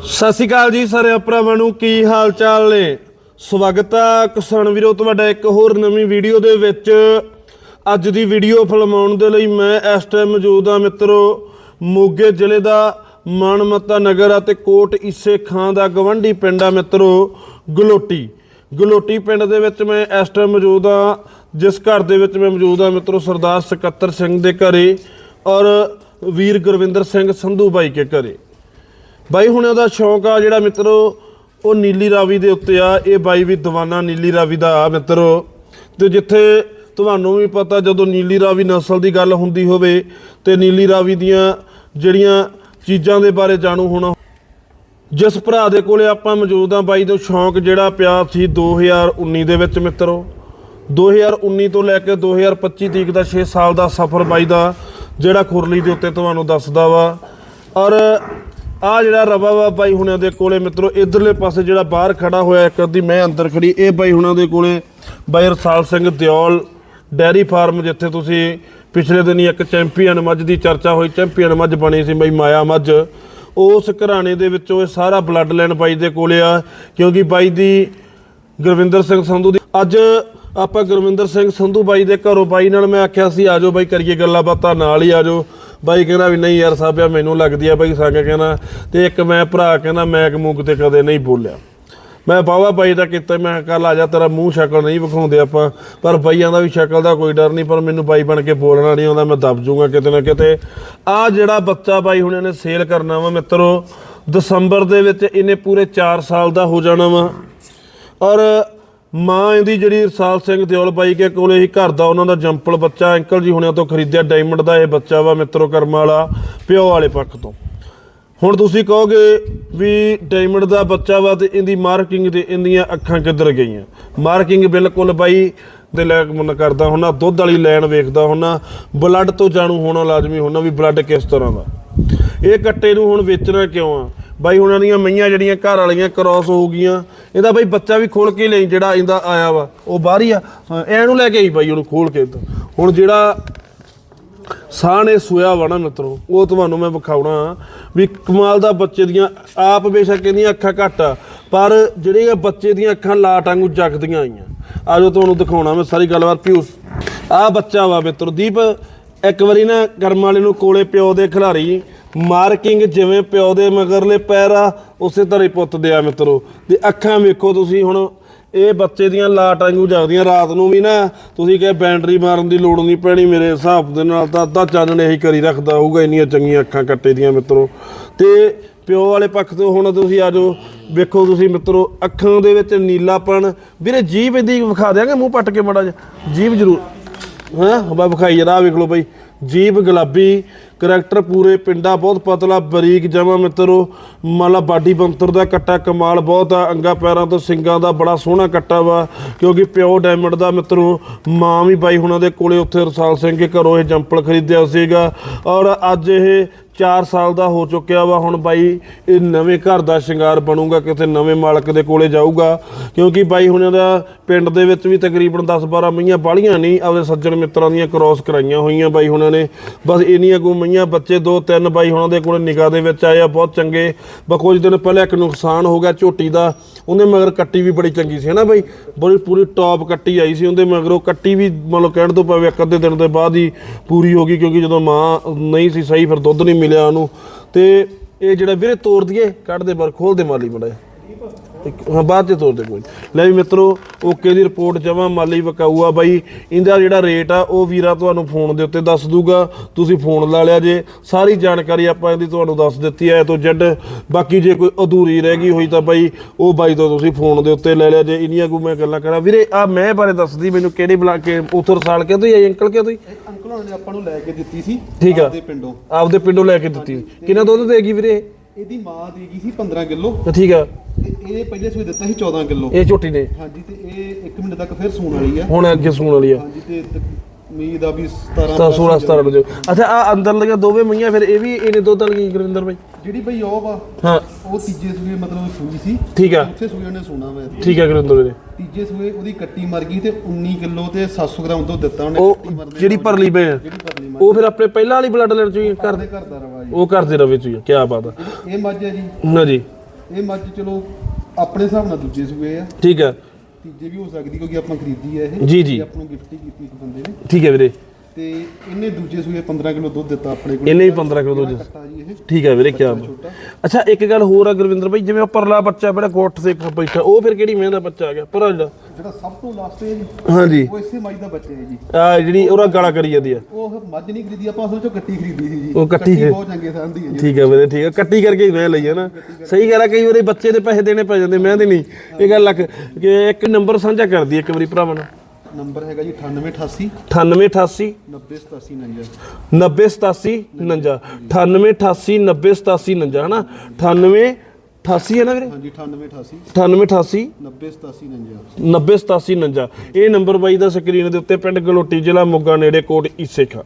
ਸਤਿ ਸ਼੍ਰੀ ਅਕਾਲ ਜੀ ਸਾਰੇ ਭਰਾਵਾਂ ਨੂੰ, ਕੀ ਹਾਲ ਚਾਲ ਨੇ? ਸਵਾਗਤ ਹੈ ਕਿਸਾਨ ਵੀਰੋ, ਤੁਹਾਡਾ ਇੱਕ ਹੋਰ ਨਵੀਂ ਵੀਡੀਓ ਦੇ ਵਿੱਚ। ਅੱਜ ਦੀ ਵੀਡੀਓ ਫਿਲਮਾਉਣ ਦੇ ਲਈ ਮੈਂ ਇਸ ਟਾਈਮ ਮੌਜੂਦ ਹਾਂ ਮਿੱਤਰੋ, ਮੋਗੇ ਜ਼ਿਲ੍ਹੇ ਦਾ ਮਾਨਮੱਤਾ ਨਗਰ ਅਤੇ ਕੋਟ ਈਸੇ ਖਾਂ ਦਾ ਗਵੰਡੀ ਪਿੰਡ ਆ ਮਿੱਤਰੋ, ਗਲੋਟੀ। ਗਲੋਟੀ ਪਿੰਡ ਦੇ ਵਿੱਚ ਮੈਂ ਇਸ ਟਾਈਮ ਮੌਜੂਦ ਹਾਂ, ਜਿਸ ਘਰ ਦੇ ਵਿੱਚ ਮੈਂ ਮੌਜੂਦ ਹਾਂ ਮਿੱਤਰੋ, ਸਰਦਾਰ ਸਕੱਤਰ ਸਿੰਘ ਦੇ ਘਰੇ ਔਰ ਵੀਰ ਗੁਰਵਿੰਦਰ ਸਿੰਘ ਸੰਧੂ ਬਾਈ ਕੇ ਘਰੇ। ਬਾਈ, ਹੁਣ ਦਾ ਸ਼ੌਂਕ ਆ ਜਿਹੜਾ ਮਿੱਤਰੋ, ਉਹ ਨੀਲੀ ਰਾਵੀ ਦੇ ਉੱਤੇ ਆ। ਇਹ ਬਾਈ ਵੀ ਦੀਵਾਨਾ ਨੀਲੀ ਰਾਵੀ ਦਾ ਆ ਮਿੱਤਰੋ। ਤੇ ਜਿੱਥੇ ਤੁਹਾਨੂੰ ਵੀ ਪਤਾ, ਜਦੋਂ ਨੀਲੀ ਰਾਵੀ ਨਸਲ ਦੀ ਗੱਲ ਹੁੰਦੀ ਹੋਵੇ, ਤੇ ਨੀਲੀ ਰਾਵੀ ਦੀਆਂ ਜਿਹੜੀਆਂ ਚੀਜ਼ਾਂ ਦੇ ਬਾਰੇ ਜਾਣੂ ਹੋਣਾ। ਜਿਸ ਭਰਾ ਦੇ ਕੋਲੇ ਆਪਾਂ ਮੌਜੂਦ ਆ ਬਾਈ, ਤੋਂ ਸ਼ੌਂਕ ਜਿਹੜਾ ਪਿਆ ਸੀ 2019 ਦੇ ਵਿੱਚ ਮਿੱਤਰੋ। 2019 ਤੋਂ ਲੈ ਕੇ 2025 ਤੀਕ ਦਾ 6 ਸਾਲ ਦਾ ਸਫ਼ਰ ਬਾਈ ਦਾ, ਜਿਹੜਾ ਖੁਰਲੀ ਦੇ ਉੱਤੇ ਤੁਹਾਨੂੰ ਦੱਸਦਾ ਵਾ। ਔਰ ਆ ਜਿਹੜਾ ਰਵਾ ਵਾ ਬਾਈ ਹੁਣਾਂ ਦੇ ਕੋਲੇ ਮਿੱਤਰੋ, ਇਧਰਲੇ ਪਾਸੇ ਜਿਹੜਾ ਬਾਹਰ ਖੜਾ ਹੋਇਆ ਇੱਕ ਅੱਧੀ ਮੈਂ ਅੰਦਰ ਖੜੀ, ਇਹ ਬਾਈ ਹੁਣਾਂ ਦੇ ਕੋਲੇ ਬਾਈ ਰਸਾਲ ਸਿੰਘ ਦਿਓਲ ਡੈਰੀ ਫਾਰਮ, ਜਿੱਥੇ ਤੁਸੀਂ ਪਿਛਲੇ ਦਿਨੀ ਇੱਕ ਚੈਂਪੀਅਨ ਮੱਝ ਦੀ ਚਰਚਾ ਹੋਈ, ਚੈਂਪੀਅਨ ਮੱਝ ਬਣੀ ਸੀ ਬਈ ਮਾਇਆ ਮੱਝ। ਉਸ ਘਰਾਣੇ ਦੇ ਵਿੱਚੋਂ ਇਹ ਸਾਰਾ ਬਲੱਡ ਲਾਈਨ ਬਾਈ ਦੇ ਕੋਲੇ ਆ, ਕਿਉਂਕਿ ਬਾਈ ਦੀ ਗੁਰਵਿੰਦਰ ਸਿੰਘ ਸੰਧੂ ਦੀ ਅੱਜ ਆਪਾਂ ਗੁਰਵਿੰਦਰ ਸਿੰਘ ਸੰਧੂ ਬਾਈ ਦੇ ਘਰੋਂ ਬਾਈ ਨਾਲ ਮੈਂ ਆਖਿਆ ਸੀ ਆਜੋ ਬਾਈ, ਕਰੀਏ ਗੱਲਾਂ ਬਾਤਾਂ, ਨਾਲ ਹੀ ਆਜੋ ਬਾਈ ਕਹਿੰਦਾ ਵੀ ਨਹੀਂ ਯਾਰ ਸਾਬਿਆ ਮੈਨੂੰ ਲੱਗਦੀ ਆ ਬਾਈ ਸੰਗ ਕਹਿੰਦਾ। ਤੇ ਇੱਕ ਮੈਂ ਭਰਾ ਕਹਿੰਦਾ, ਮੈਂ ਮੂੰਹ ਤੇ ਕਦੇ ਨਹੀਂ ਬੋਲਿਆ। ਮੈਂ ਬਾਵਾ ਬਾਈ ਦਾ ਕੀਤਾ, ਮੈਂ ਕੱਲ ਆ ਜਾ, ਤੇਰਾ ਮੂੰਹ ਸ਼ਕਲ ਨਹੀਂ ਵਿਖਾਉਂਦੇ ਆਪਾਂ। ਪਰ ਬਾਈਆਂ ਦਾ ਵੀ ਸ਼ਕਲ ਦਾ ਕੋਈ ਡਰ ਨਹੀਂ, ਪਰ ਮੈਨੂੰ ਬਾਈ ਬਣ ਕੇ ਬੋਲਣਾ ਨਹੀਂ ਆਉਂਦਾ, ਮੈਂ ਦਬ ਜੂਗਾ ਕਿਤੇ ਨਾ ਕਿਤੇ। ਆ ਜਿਹੜਾ ਬੱਚਾ ਬਾਈ ਹੁਣ ਇਹਨੇ ਸੇਲ ਕਰਨਾ ਵਾ ਮਿੱਤਰੋ, ਦਸੰਬਰ ਦੇ ਵਿੱਚ ਇਹਨੇ ਪੂਰੇ 4 ਸਾਲ ਦਾ ਹੋ ਜਾਣਾ ਵਾ। ਔਰ ਮਾਂ ਇਹਦੀ ਜਿਹੜੀ ਰਸਾਲ ਸਿੰਘ ਦਿਓਲ ਬਾਈ ਕੇ ਕੋਲੇ ਹੀ ਘਰ ਦਾ ਉਹਨਾਂ ਦਾ ਜੰਪਲ ਬੱਚਾ, ਅੰਕਲ ਜੀ ਹੁਣਿਆਂ ਤੋਂ ਖਰੀਦਿਆ ਡਾਇਮੰਡ ਦਾ ਇਹ ਬੱਚਾ ਵਾ ਮਿੱਤਰੋ ਕਰਮ ਵਾਲਾ, ਪਿਓ ਵਾਲੇ ਪੱਖ ਤੋਂ। ਹੁਣ ਤੁਸੀਂ ਕਹੋਗੇ ਵੀ ਡਾਇਮੰਡ ਦਾ ਬੱਚਾ ਵਾ ਤੇ ਇਹਦੀ ਮਾਰਕਿੰਗ ਤੇ ਇਹਦੀਆਂ ਅੱਖਾਂ ਕਿੱਧਰ ਗਈਆਂ? ਮਾਰਕਿੰਗ ਬਿਲਕੁਲ ਬਾਈ ਦੇ ਲੈ ਕੇ ਮਨ ਕਰਦਾ ਹੁਣਾ ਦੁੱਧ ਵਾਲੀ ਲੈਣ ਵੇਖਦਾ ਹੁਣਾ ਬਲੱਡ ਤੋਂ ਜਾਣੂ ਹੋਣਾ ਲਾਜ਼ਮੀ ਹੋਣਾ ਵੀ ਬਲੱਡ ਕਿਸ ਤਰ੍ਹਾਂ ਦਾ। ਇਹ ਕੱਟੇ ਨੂੰ ਹੁਣ ਵੇਚਣਾ ਕਿਉਂ ਆ? ਬਾਈ ਉਹਨਾਂ ਦੀਆਂ ਮਈਆਂ ਜਿਹੜੀਆਂ ਘਰ ਵਾਲੀਆਂ ਕ੍ਰਾਸ ਹੋ ਗਈਆਂ ਇਹਦਾ ਬਾਈ ਬੱਚਾ ਵੀ ਖੋਲ ਕੇ ਲਈ ਜਿਹੜਾ ਇਹਦਾ ਆਇਆ ਵਾ ਉਹ ਬਾਹਰ ਹੀ ਆ। ਹਾਂ, ਨੂੰ ਲੈ ਕੇ ਆਈ ਬਾਈ ਉਹਨੂੰ ਖੋਲ ਕੇ ਇੱਦਾਂ। ਹੁਣ ਜਿਹੜਾ ਸਾਹ ਨੇ ਸੋਇਆ ਵਾ ਨਾ ਮਿੱਤਰੋ ਉਹ ਤੁਹਾਨੂੰ ਮੈਂ ਵਿਖਾਉਣਾ ਵੀ ਕਮਾਲ ਦਾ ਬੱਚੇ ਦੀਆਂ ਆਪ ਬੇਸ਼ੱਕ ਇਹਦੀਆਂ ਅੱਖਾਂ ਘੱਟ ਆ ਪਰ ਜਿਹੜੀਆਂ ਬੱਚੇ ਦੀਆਂ ਅੱਖਾਂ ਲਾਟ ਵਾਂਗੂ ਜਗਦੀਆਂ ਆਈਆਂ। ਆਜੋ ਤੁਹਾਨੂੰ ਦਿਖਾਉਣਾ ਮੈਂ ਸਾਰੀ ਗੱਲਬਾਤ ਪਿਊਸ ਆ ਬੱਚਾ ਵਾ ਮਿੱਤਰੋ ਦੀਪ ਇੱਕ ਵਾਰੀ ਨਾ ਕਰਮ ਵਾਲੇ ਨੂੰ ਕੋਲੇ ਪਿਓ ਦੇ ਖਿਲਾਰੀ ਮਾਰਕਿੰਗ ਜਿਵੇਂ ਪਿਓ ਦੇ ਮਗਰਲੇ ਪੈਰ ਆ, ਉਸੇ ਤਰ੍ਹਾਂ ਹੀ ਪੁੱਤ ਦੇ ਆ ਮਿੱਤਰੋ। ਤੇ ਅੱਖਾਂ ਵੇਖੋ ਤੁਸੀਂ ਹੁਣ, ਇਹ ਬੱਚੇ ਦੀਆਂ ਲਾਟ ਵਾਂਗੂ ਜਗਦੀਆਂ। ਰਾਤ ਨੂੰ ਵੀ ਨਾ ਤੁਸੀਂ ਕਹੇ ਬੈਟਰੀ ਮਾਰਨ ਦੀ ਲੋੜ ਨਹੀਂ ਪੈਣੀ, ਮੇਰੇ ਹਿਸਾਬ ਦੇ ਨਾਲ ਤਾਂ ਅੱਧਾ ਚਾਨਣ ਇਹੀ ਕਰੀ ਰੱਖਦਾ ਹੋਊਗਾ, ਇੰਨੀਆਂ ਚੰਗੀਆਂ ਅੱਖਾਂ ਕੱਟੇ ਦੀਆਂ ਮਿੱਤਰੋ। ਤੇ ਪਿਓ ਵਾਲੇ ਪੱਖ ਤੋਂ ਹੁਣ ਤੁਸੀਂ ਆ ਜਾਓ, ਵੇਖੋ ਤੁਸੀਂ ਮਿੱਤਰੋ, ਅੱਖਾਂ ਦੇ ਵਿੱਚ ਨੀਲਾਪਣ। ਵੀਰੇ ਜੀਭ ਇਹਦੀ ਵਿਖਾ ਦਿਆਂਗੇ, ਮੂੰਹ ਪੱਟ ਕੇ ਮੜਾ ਜਿਹਾ। ਜੀਭ ਜ਼ਰੂਰ। ਹਾਂ ਬਾ ਵਿਖਾਈ ਜਰਾ ਵੇਖ ਲਓ ਬਾਈ, ਜੀਭ ਗੁਲਾਬੀ ਕਰੈਕਟਰ ਪੂਰੇ ਪਿੰਡਾ, ਬਹੁਤ ਪਤਲਾ, ਬਰੀਕ ਜਮਾ ਮਿੱਤਰੋ। ਮਾਲਾ ਬਾਡੀ ਬੰਤਰ ਦਾ ਕੱਟਾ ਕਮਾਲ ਬਹੁਤ ਆ, ਅੰਗਾ ਪੈਰਾਂ ਤੋਂ ਸਿੰਗਾਂ ਦਾ ਬੜਾ ਸੋਹਣਾ ਕੱਟਾ ਵਾ, ਕਿਉਂਕਿ ਪਿਓ ਡਾਇਮੰਡ ਦਾ ਮਿੱਤਰੋ, ਮਾਂ ਵੀ ਬਾਈ ਹੁਣਾਂ ਦੇ ਕੋਲੇ ਉੱਥੇ ਰਸਾਲ ਸਿੰਘ ਦੇ ਘਰੋਂ ਇਹ ਜੰਪਲ ਖਰੀਦਿਆ ਸੀਗਾ। ਔਰ ਅੱਜ ਇਹ 4 ਸਾਲ ਦਾ ਹੋ ਚੁੱਕਿਆ ਵਾ, ਹੁਣ ਬਾਈ ਇਹ ਨਵੇਂ ਘਰ ਦਾ ਸ਼ਿੰਗਾਰ ਬਣੂਗਾ, ਕਿਤੇ ਨਵੇਂ ਮਾਲਕ ਦੇ ਕੋਲੇ ਜਾਊਗਾ। ਕਿਉਂਕਿ ਬਾਈ ਹੁਣਾਂ ਦਾ ਪਿੰਡ ਦੇ ਵਿੱਚ ਵੀ ਤਕਰੀਬਨ 10-12 ਮਈਆਂ ਬਾਲੀਆਂ ਨਹੀਂ, ਆਪਦੇ ਸੱਜਣ ਮਿੱਤਰਾਂ ਦੀਆਂ ਕ੍ਰਾਸ ਕਰਾਈਆਂ ਹੋਈਆਂ ਬਾਈ ਹੁਣਾਂ ਨੇ। ਬਸ ਇੰਨੀਆਂ ਕੋ ਮਈਆਂ ਬੱਚੇ ਦੋ ਤਿੰਨ ਬਾਈ ਹੁਣਾਂ ਦੇ ਕੋਲੇ ਨਿਗਾਹ ਦੇ ਵਿੱਚ ਆਏ ਆ, ਬਹੁਤ ਚੰਗੇ। ਬਸ ਕੁਝ ਦਿਨ ਪਹਿਲਾਂ ਇੱਕ ਨੁਕਸਾਨ ਹੋ ਗਿਆ ਝੋਟੀ ਦਾ, ਉਹਦੇ ਮਗਰ ਕੱਟੀ ਵੀ ਬੜੀ ਚੰਗੀ ਸੀ, ਹੈ ਨਾ ਬਾਈ? ਬੜੀ ਪੂਰੀ ਟੌਪ ਕੱਟੀ ਆਈ ਸੀ ਉਹਦੇ ਮਗਰ। ਉਹ ਕੱਟੀ ਵੀ ਮਤਲਬ ਕਹਿਣ ਤੋਂ ਭਾਵੇਂ ਇੱਕ ਅੱਧੇ ਦਿਨ ਦੇ ਬਾਅਦ ਹੀ ਪੂਰੀ ਹੋ ਗਈ, ਕਿਉਂਕਿ ਜਦੋਂ ਮਾਂ ਨਹੀਂ ਸੀ ਸਹੀ, ਫਿਰ ਦੁੱਧ ਨਹੀਂ ਮਿਲਿਆ ਉਹਨੂੰ। ਤੇ ਇਹ ਜਿਹੜਾ ਵੀਰੇ ਤੋੜ ਦਈਏ, ਕੱਢ ਦੇ ਬਾਹਰ ਖੋਲ ਦੇ ਮਾਲੀ ਮੜਾ ਹਾਂ ਬਾਅਦ ਚ ਤੋੜ ਦੇ ਕੋਈ ਲੈ ਵੀ ਮਿੱਤਰੋ ਓਕੇ ਦੀ ਰਿਪੋਰਟ ਜਮਾ ਮਾਲੀ ਵਕਾਊ ਆ ਬਾਈ। ਇਹਦਾ ਜਿਹੜਾ ਰੇਟ ਆ ਉਹ ਵੀਰਾ ਤੁਹਾਨੂੰ ਫੋਨ ਦੇ ਉੱਤੇ ਦੱਸ ਦੂਗਾ। ਤੁਸੀਂ ਫੋਨ ਲਾ ਲਿਆ ਜੇ। ਸਾਰੀ ਜਾਣਕਾਰੀ ਆਪਾਂ ਇਹਦੀ ਤੁਹਾਨੂੰ ਦੱਸ ਦਿੱਤੀ ਐ ਤੋਂ ਜੱਡ। ਬਾਕੀ ਜੇ ਕੋਈ ਅਧੂਰੀ ਰਹਿ ਗਈ ਹੋਈ ਤਾਂ ਬਾਈ ਉਹ ਬਾਈ ਤੋਂ ਤੁਸੀਂ ਫੋਨ ਦੇ ਉੱਤੇ ਲੈ ਲਿਆ ਜੇ। ਇੰਨੀਆਂ ਕੋ ਮੈਂ ਗੱਲਾਂ ਕਰਾਂ। ਵੀਰੇ ਆ ਮੈਂ ਬਾਰੇ ਦੱਸਦੀ ਮੈਨੂੰ ਕਿਹੜੇ ਬੁਲਾ ਕੇ ਉਥਰ ਸਾਲ ਕੇ ਤੋਂ ਹੀ ਅੰਕਲ ਕੇ ਤੋਂ ਹੀ? ਇਹ ਅੰਕਲ ਹੋਣਾ ਨੇ ਆਪਾਂ ਨੂੰ ਲੈ ਕੇ ਦਿੱਤੀ ਸੀ ਠੀਕ ਆ। ਆਪਦੇ ਪਿੰਡੋਂ। ਆਪਦੇ ਪਿੰਡੋਂ ਲੈ ਕੇ ਦਿੱਤੀ। ਕਿੰਨਾ ਦੁੱਧ ਦੇਗੀ ਵੀਰੇ? ਇਹਦੀ ਮਾਂ ਦੇ ਗਈ ਸੀ 15 ਕਿਲੋ। ਤਾਂ ਠੀਕ ਆ। ਤੇ ਇਹ ਪਹਿਲੇ ਸੂਈ ਦਿੱਤਾ ਸੀ 14 ਕਿਲੋ। ਇਹ ਝੋਟੀ ਨੇ। ਹਾਂਜੀ ਤੇ ਇਹ 1 ਮਿੰਟ ਤੱਕ ਫਿਰ ਸੂਣ ਵਾਲੀ ਆ। ਹੁਣ ਅੱਗੇ ਸੂਣ ਵਾਲੀ ਆ। ਹਾਂਜੀ ਤੇ ਤ- ਉਮੀਦ ਆ ਵੀ 17 ਤਾਂ 16 17 ਵਜੇ ਅੱਛਾ ਆ ਅੰਦਰ ਲਈਆਂ ਦੋਵੇਂ ਮਈਆਂ ਫਿਰ ਇਹ ਵੀ ਇਹਨੇ ਦੁੱਧ ਵਾਲੀ ਗੁਰਵਿੰਦਰ ਬਾਈ? ਜਿਹੜੀ ਬਈ ਉਹ ਵਾ ਹਾਂ। ਉਹ ਤੀਜੇ ਸੂਏ ਮਤਲਬ ਸੂਈ ਸੀ। ਠੀਕ ਆ। ਚੌਥੇ ਸੂਏ ਉਹਨੇ ਸੂਣਾ ਵਾ ਠੀਕ ਆ ਗੁਰਵਿੰਦਰ ਵੀਰੇ। ਤੀਜੇ ਸੂਏ ਉਹਦੀ ਕੱਟੀ ਮਰ ਗਈ ਤੇ 19 ਕਿਲੋ ਤੇ 700 ਗ੍ਰਾਮ ਦੁੱਧ ਦਿੱਤਾ ਉਹਨੇ। ਉਹ ਕੱਟੀ ਮਰਦੇ ਜਿਹੜੀ ਪਰਲੀ ਪਏ ਆ ਜਿਹੜੀ ਉਹ ਫਿਰ ਆਪਣੇ ਪਹਿਲਾਂ ਵਾਲੀ ਬਲੱਡ ਲੈਣ ਚੋਂ ਹੀ ਕਰ ਦੇ ਘਰ ਦਾ ਰਵਾ ਜੀ ਉਹ ਕਰਦੇ ਰਵੇ ਚੋਂ ਹੀ ਕੀ ਬਾਤ ਆ। ਇਹ ਮੱਝ ਹੈ ਜੀ। ਨਾ ਜੀ। ਇਹ ਮੱਝ ਚਲੋ ਆਪਣੇ ਹਿਸਾਬ ਨਾਲ ਦੂਜੇ ਸੂਏ ਆ। ਠੀਕ ਹੈ ਤੀਜੇ ਵੀ ਹੋ ਸਕਦੀ ਕਿਉਂਕਿ ਆਪਾਂ ਖਰੀਦੀ ਆ ਇਹ। ਜੀ, ਜੀ। ਆਪਾਂ ਨੂੰ ਗਿਫਟ ਹੀ ਕੀਤੀ ਇੱਕ ਬੰਦੇ ਨੇ। ਠੀਕ ਹੈ ਵੀਰੇ। ਤੇ ਇਹਨੇ ਦੂਜੇ ਸੂਏ 15 ਕਿਲੋ ਦੁੱਧ ਦਿੱਤਾ ਆਪਣੇ ਕੋਲ। ਇਹਨੇ ਵੀ 15 ਕਿਲੋ ਦੁੱਧ ਕੱਟਾ ਜੀ ਇਹ। ਠੀਕ ਹੈ ਵੀਰੇ ਕਿਆ ਛੋਟਾ। ਅੱਛਾ ਇੱਕ ਗੱਲ ਹੋਰ ਆ ਗੁਰਵਿੰਦਰ ਭਾਈ ਜਿਵੇਂ ਉਹ ਪਰਲਾ ਬੱਚਾ ਬੜਾ ਕੋਠ ਤੇ ਬੈਠਾ ਉਹ ਫਿਰ ਕਿਹੜੀ ਮਹਿੰਦਾ ਬੱਚਾ ਆ ਗਿਆ ਪਰਾ ਜਿਹੜਾ। ਜਿਹੜਾ ਸਭ ਤੋਂ ਲਾਸਟ ਹੈ ਜੀ ਹਾਂਜੀ। ਉਹ ਇਸੇ ਮੱਝ ਦਾ ਬੱਚਾ ਹੈ ਜੀ। ਆ ਜਿਹੜੀ ਉਹਦਾ ਗਾਲਾ ਕਰੀ ਜਾਂਦੀ ਆ। ਉਹ ਮੱਝ ਨਹੀਂ ਖਰੀਦੀ ਆਪਾਂ ਅਸਲ ਚੋਂ ਕੱਟੀ ਖਰੀਦੀ ਸੀ ਜੀ। ਉਹ ਕੱਟੀ ਹੈ। ਬਹੁਤ ਚੰਗੇ ਥਾਂ ਦੀ ਹੈ ਜੀ। ਠੀਕ ਹੈ ਵੀਰੇ ਠੀਕ ਹੈ ਕੱਟੀ ਕਰਕੇ ਹੀ ਮੈਂ ਲਈ ਹੈ ਨਾ। ਸਹੀ ਗੱਲ ਹੈ ਕਈ ਵਾਰੀ ਬੱਚੇ ਦੇ ਪੈਸੇ ਦੇਣੇ ਪੈ ਜਾਂਦੇ ਮੈਂ ਦੇ ਨਹੀਂ। ਇਹ ਗੱਲ ਲੱਗ ਕਿ ਇੱਕ ਨੰਬਰ ਸਾਂਝਾ ਕਰਦੀ ਇੱਕ ਵਾਰੀ ਭਰਾਵਾਂ ਨਾਲ ਨੰਬਰ ਹੈਗਾ ਜੀ 9888 9888 9087 9087 49 9888 9087 49 ਹਨਾ? 98 88 ਹੈ ਨਾ ਵੀਰੇ? ਹਾਂਜੀ 9888 9888 9087 9087 49 ਇਹ ਨੰਬਰ ਬਾਈ ਦਾ ਸਕਰੀਨ ਦੇ ਉੱਤੇ ਪਿੰਡ ਗਲੋਟੀ ਜ਼ਿਲ੍ਹਾ ਮੋਗਾ ਨੇੜੇ ਕੋਟ ਈਸੇਖਾ